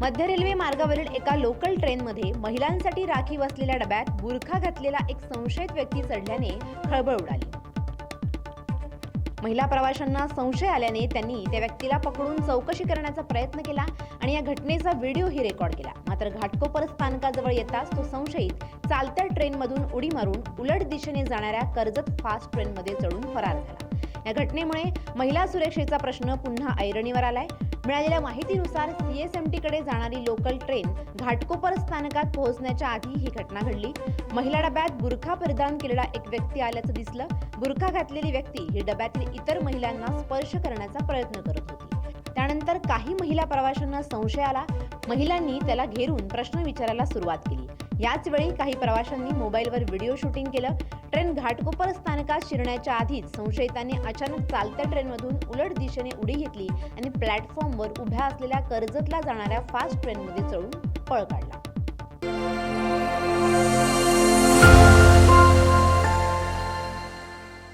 मध्य रेल्वे मार्गावरील एका लोकल ट्रेनमध्ये महिलांसाठी राखीव असलेल्या डब्यात बुरखा घातलेला एक संशयित व्यक्ती चढल्याने खळबळ उडाली. महिला प्रवाशांना संशय आल्याने त्यांनी त्या व्यक्तीला पकडून चौकशी करण्याचा प्रयत्न केला आणि या घटनेचा व्हिडिओही रेकॉर्ड केला. मात्र घाटकोपर स्थानकाजवळ येताच तो संशयित चालत्या ट्रेनमधून उडी मारून उलट दिशेने जाणाऱ्या कर्जत फास्ट ट्रेनमध्ये चढून फरार झाला. या घटनेमुळे महिला सुरक्षेचा प्रश्न पुन्हा ऐरणीवर आलाय. मिळालेल्या माहितीनुसार सीएसएमटी कडे जाणारी लोकल ट्रेन घाटकोपर स्थानकात पोहोचण्याच्या आधी ही घटना घडली. महिला डब्यात बुरखा परिधान केलेला एक व्यक्ती आल्याचं दिसलं. बुरखा घातलेली व्यक्ती ही डब्यातील इतर महिलांना स्पर्श करण्याचा प्रयत्न करत होती. त्यानंतर काही महिला प्रवाशांना संशय आला. महिलांनी त्याला घेरून प्रश्न विचारायला सुरुवात केली. याच वेळी काही प्रवाशांनी मोबाईलवर व्हिडिओ शूटिंग केलं. ट्रेन घाटकोपर स्थानकात शिरण्याच्या आधीच संशयितांनी अचानक चालत्या ट्रेनमधून उलट दिशेने उडी घेतली आणि प्लॅटफॉर्मवर उभ्या असलेल्या कर्जतला जाणाऱ्या फास्ट ट्रेनमध्ये चढून पळ काढला.